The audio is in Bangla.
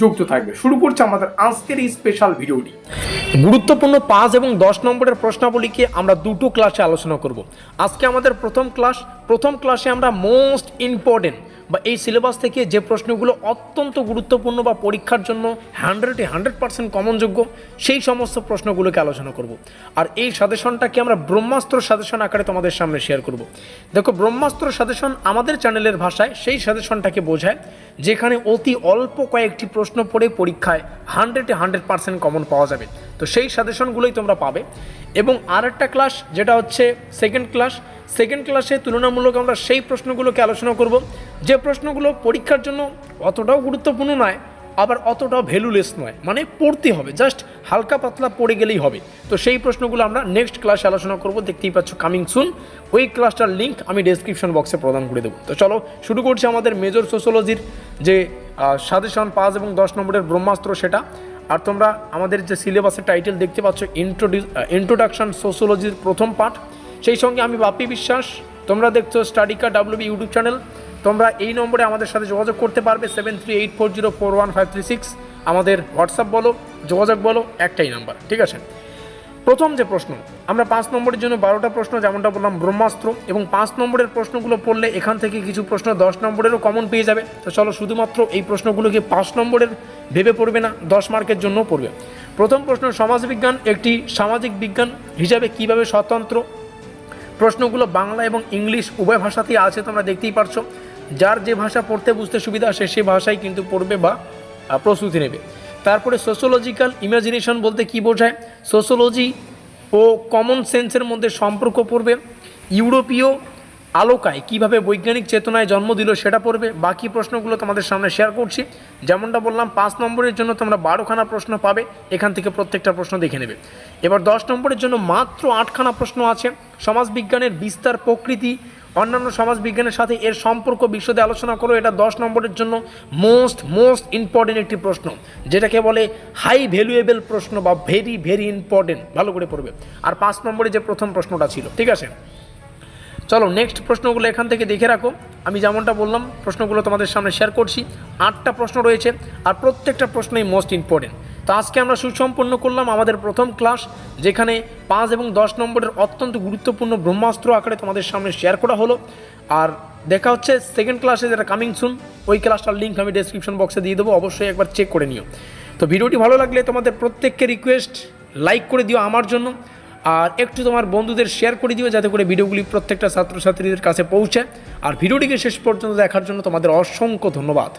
যুক্ত থাকবে। শুরু করছে আমাদের আজকের এই স্পেশাল ভিডিওটি গুরুত্বপূর্ণ পাঁচ এবং দশ নম্বরের প্রশ্নাবলীকে আমরা দুটো ক্লাসে আলোচনা করব। আজকে আমাদের প্রথম ক্লাস প্রথম ক্লাসে আমরা মোস্ট ইম্পর্টেন্ট বা এই সিলেবাস থেকে যে প্রশ্নগুলো অত্যন্ত গুরুত্বপূর্ণ বা পরীক্ষার জন্য হান্ড্রেডে হান্ড্রেড পার্সেন্ট কমনযোগ্য সেই সমস্ত প্রশ্নগুলোকে আলোচনা করব। আর এই সাজেশনটাকে আমরা ব্রহ্মাস্ত্র সাজেশন আকারে তোমাদের সামনে শেয়ার করব। দেখো, ব্রহ্মাস্ত্র সাজেশন আমাদের চ্যানেলের ভাষায় সেই সাজেশনটাকে বোঝায় যেখানে অতি অল্প কয়েকটি প্রশ্ন পড়ে পরীক্ষায় হান্ড্রেডে হান্ড্রেড পার্সেন্ট কমন পাওয়া যাবে। তো সেই সাজেশনগুলোই তোমরা পাবে। এবং আর একটা ক্লাস যেটা হচ্ছে সেকেন্ড ক্লাস সেকেন্ড ক্লাসে তুলনামূলক আমরা সেই প্রশ্নগুলোকে আলোচনা করব। যে প্রশ্নগুলো পরীক্ষার জন্য অতটাও গুরুত্বপূর্ণ নয়, আবার অতটাও ভ্যালুলেস নয়। মানে পড়তে হবে জাস্ট হালকা পাতলা পড়ে গেলেই হবে। তো সেই প্রশ্নগুলো আমরা নেক্সট ক্লাসে আলোচনা করব। দেখতেই পাচ্ছ কামিং সুন ওই ক্লাসটার লিঙ্ক আমি ডেসক্রিপশন বক্সে প্রদান করে দেবো। তো চলো, শুরু করছি আমাদের মেজর সোশ্যোলজির যে সাজেশন পাঁচ এবং দশ নম্বরের ব্রহ্মাস্ত্র সেটা। আর তোমরা আমাদের যে সিলেবাসের টাইটেল দেখতে পাচ্ছ ইন্ট্রোডিউস ইন্ট্রোডাকশন সোশ্যোলজির প্রথম পাঠ। সেই সঙ্গে আমি বাপি বিশ্বাস, তোমরা দেখছ স্টাডিকা ডাব্লিউবি ইউটিউব চ্যানেল তোমরা এই নম্বরে আমাদের সাথে যোগাযোগ করতে পারবে seven three eight four zero four one five three six আমাদের হোয়াটসঅ্যাপ বলো, যোগাযোগ বলো, একটাই নাম্বার ঠিক আছে? প্রথম যে প্রশ্ন, আমরা পাঁচ নম্বরের জন্য বারোটা প্রশ্ন, যেমনটা বললাম, ব্রহ্মাস্ত্র, এবং পাঁচ নম্বরের প্রশ্নগুলো পড়লে এখান থেকে কিছু প্রশ্ন দশ নম্বরেরও কমন পেয়ে যাবে। তো চলো, শুধুমাত্র এই প্রশ্নগুলোকে পাঁচ নম্বরের ভেবে পড়বে না, দশ মার্কের জন্য পড়বে। প্রথম প্রশ্ন, সমাজবিজ্ঞান, একটি সামাজিক বিজ্ঞান হিসাবে কীভাবে স্বতন্ত্র? প্রশ্নগুলো বাংলা এবং ইংলিশ উভয় ভাষাতেই আছে, তোমরা দেখতেই পারছ। যার যে ভাষা পড়তে বুঝতে সুবিধা আসে, সে ভাষাই কিন্তু পড়বে বা প্রস্তুতি নেবে। তারপরে সোশ্যোলজিক্যাল ইমাজিনেশন বলতে কি বোঝায়? সোশ্যোলজি ও কমন সেন্সের মধ্যে সম্পর্ক পড়বে। ইউরোপীয় আলোকায় কীভাবে বৈজ্ঞানিক চেতনায় জন্ম দিল সেটা পড়বে। বাকি প্রশ্নগুলো তোমাদের সামনে শেয়ার করছি। যেমনটা বললাম, পাঁচ নম্বরের জন্য তোমরা বারোখানা প্রশ্ন পাবে। এখান থেকে প্রত্যেকটা প্রশ্ন দেখে নেবে। এবার দশ নম্বরের জন্য মাত্র আটখানা প্রশ্ন আছে। সমাজবিজ্ঞানের বিস্তার প্রকৃতি, অন্যান্য সমাজবিজ্ঞানের সাথে এর সম্পর্ক বিশদে আলোচনা করো। এটা দশ নম্বরের জন্য মোস্ট মোস্ট ইম্পর্টেন্ট একটি প্রশ্ন, যেটাকে বলে হাই ভ্যালুয়েবল প্রশ্ন বা ভেরি ভেরি ইম্পর্টেন্ট ভালো করে পড়বে। আর পাঁচ নম্বরে যে প্রথম প্রশ্নটা ছিল, ঠিক আছে? চলো নেক্সট প্রশ্নগুলো এখান থেকে দেখে রাখো। আমি যেমনটা বললাম, প্রশ্নগুলো তোমাদের সামনে শেয়ার করছি। আটটা প্রশ্ন রয়েছে আর প্রত্যেকটা প্রশ্নই মোস্ট ইম্পর্টেন্ট তো আজকে আমরা সুসম্পন্ন করলাম আমাদের প্রথম ক্লাস যেখানে পাঁচ এবং দশ নম্বরের অত্যন্ত গুরুত্বপূর্ণ ব্রহ্মাস্ত্র আকারে তোমাদের সামনে শেয়ার করা হলো। আর দেখা হচ্ছে সেকেন্ড ক্লাসে যেটা কামিং সুন ওই ক্লাসটার লিঙ্ক আমি ডেসক্রিপশন বক্সে দিয়ে দেবো, অবশ্যই একবার চেক করে নিও। তো ভিডিওটি ভালো লাগলে তোমাদের প্রত্যেককে রিকোয়েস্ট লাইক করে দিও আমার জন্য। আর একটু তোমার বন্ধুদের শেয়ার করে দিও যাতে করে ভিডিওগুলি প্রত্যেকটা ছাত্রছাত্রীদের কাছে পৌঁছায় আর ভিডিওটিকে শেষ পর্যন্ত দেখার জন্য তোমাদের অসংখ্য ধন্যবাদ।